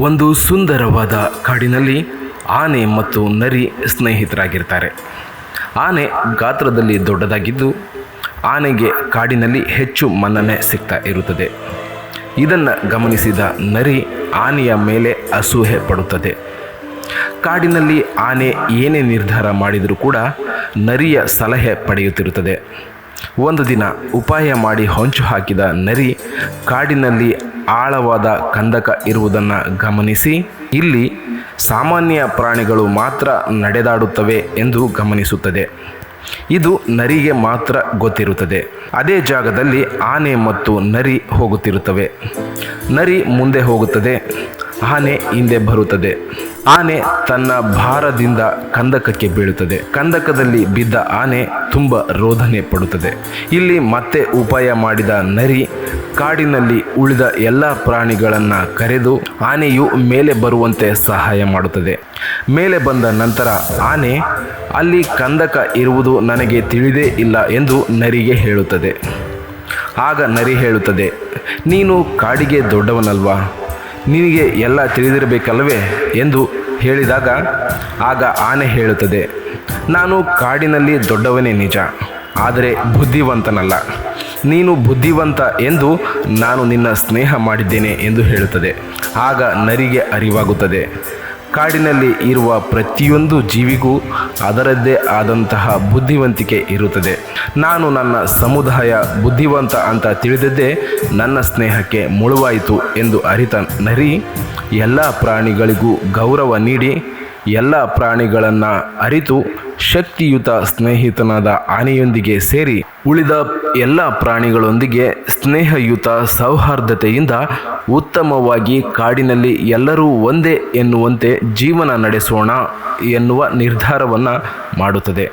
ಒಂದು ಸುಂದರವಾದ ಕಾಡಿನಲ್ಲಿ ಆನೆ ಮತ್ತು ನರಿ ಸ್ನೇಹಿತರಾಗಿರ್ತಾರೆ. ಆನೆ ಗಾತ್ರದಲ್ಲಿ ದೊಡ್ಡದಾಗಿದ್ದು, ಆನೆಗೆ ಕಾಡಿನಲ್ಲಿ ಹೆಚ್ಚು ಮನ್ನಣೆ ಸಿಗ್ತಾ ಇರುತ್ತದೆ. ಇದನ್ನು ಗಮನಿಸಿದ ನರಿ ಆನೆಯ ಮೇಲೆ ಅಸೂಹೆ ಪಡುತ್ತದೆ. ಕಾಡಿನಲ್ಲಿ ಆನೆ ಏನೇ ನಿರ್ಧಾರ ಮಾಡಿದರೂ ಕೂಡ ನರಿಯ ಸಲಹೆ ಪಡೆಯುತ್ತಿರುತ್ತದೆ. ಒಂದು ದಿನ ಉಪಾಯ ಮಾಡಿ ಹೊಂಚು ಹಾಕಿದ ನರಿ ಕಾಡಿನಲ್ಲಿ ಆಳವಾದ ಕಂದಕ ಇರುವುದನ್ನು ಗಮನಿಸಿ. ಇಲ್ಲಿ ಸಾಮಾನ್ಯ ಪ್ರಾಣಿಗಳು ಮಾತ್ರ ನಡೆದಾಡುತ್ತವೆ ಎಂದು ಗಮನಿಸುತ್ತದೆ. ಇದು ನರಿಗೆ ಮಾತ್ರ ಗೊತ್ತಿರುತ್ತದೆ. ಅದೇ ಜಾಗದಲ್ಲಿ ಆನೆ ಮತ್ತು ನರಿ ಹೋಗುತ್ತಿರುತ್ತವೆ. ನರಿ ಮುಂದೆ ಹೋಗುತ್ತದೆ, ಆನೆ ಹಿಂದೆ ಬರುತ್ತದೆ. ಆನೆ ತನ್ನ ಭಾರದಿಂದ ಕಂದಕಕ್ಕೆ ಬೀಳುತ್ತದೆ. ಕಂದಕದಲ್ಲಿ ಬಿದ್ದ ಆನೆ ತುಂಬ ರೋಧನೆ ಪಡುತ್ತದೆ. ಇಲ್ಲಿ ಮತ್ತೆ ಉಪಾಯ ಮಾಡಿದ ನರಿ ಕಾಡಿನಲ್ಲಿ ಉಳಿದ ಎಲ್ಲ ಪ್ರಾಣಿಗಳನ್ನು ಕರೆದು ಆನೆಯು ಮೇಲೆ ಬರುವಂತೆ ಸಹಾಯ ಮಾಡುತ್ತದೆ. ಮೇಲೆ ಬಂದ ನಂತರ ಆನೆ, ಅಲ್ಲಿ ಕಂದಕ ಇರುವುದು ನನಗೆ ತಿಳಿದೇ ಇಲ್ಲ ಎಂದು ನರಿಗೆ ಹೇಳುತ್ತದೆ. ಆಗ ನರಿ ಹೇಳುತ್ತದೆ, ನೀನು ಕಾಡಿಗೆ ದೊಡ್ಡವನಲ್ವಾ? ನಿನಗೆ ಎಲ್ಲ ತಿಳಿದಿರಬೇಕಲ್ವೇ ಎಂದು ಹೇಳಿದಾಗ, ಆಗ ಆನೆ ಹೇಳುತ್ತದೆ, ನಾನು ಕಾಡಿನಲ್ಲಿ ದೊಡ್ಡವನೇ ನಿಜ, ಆದರೆ ಬುದ್ಧಿವಂತನಲ್ಲ. ನೀನು ಬುದ್ಧಿವಂತ ಎಂದು ನಾನು ನಿನ್ನ ಸ್ನೇಹ ಮಾಡಿದ್ದೇನೆ ಎಂದು ಹೇಳುತ್ತದೆ. ಆಗ ನರಿಗೆ ಅರಿವಾಗುತ್ತದೆ. ಕಾಡಿನಲ್ಲಿ ಇರುವ ಪ್ರತಿಯೊಂದು ಜೀವಿಗೂ ಅದರದ್ದೇ ಆದಂತಹ ಬುದ್ಧಿವಂತಿಕೆ ಇರುತ್ತದೆ. ನಾನು ನನ್ನ ಸಮುದಾಯ ಬುದ್ಧಿವಂತ ಅಂತ ತಿಳಿದದ್ದೇ ನನ್ನ ಸ್ನೇಹಕ್ಕೆ ಮುಳುವಾಯಿತು ಎಂದು ಅರಿತ ನರಿ ಎಲ್ಲ ಪ್ರಾಣಿಗಳಿಗೂ ಗೌರವ ನೀಡಿ ಎಲ್ಲ ಪ್ರಾಣಿಗಳನ್ನು ಅರಿತು ಶಕ್ತಿಯುತ ಸ್ನೇಹಿತನಾದ ಆನೆಯೊಂದಿಗೆ ಸೇರಿ ಉಳಿದ ಎಲ್ಲ ಪ್ರಾಣಿಗಳೊಂದಿಗೆ ಸ್ನೇಹಯುತ ಸೌಹಾರ್ದತೆಯಿಂದ ಉತ್ತಮವಾಗಿ ಕಾಡಿನಲ್ಲಿ ಎಲ್ಲರೂ ಒಂದೇ ಎನ್ನುವಂತೆ ಜೀವನ ನಡೆಸೋಣ ಎನ್ನುವ ನಿರ್ಧಾರವನ್ನು ಮಾಡುತ್ತದೆ.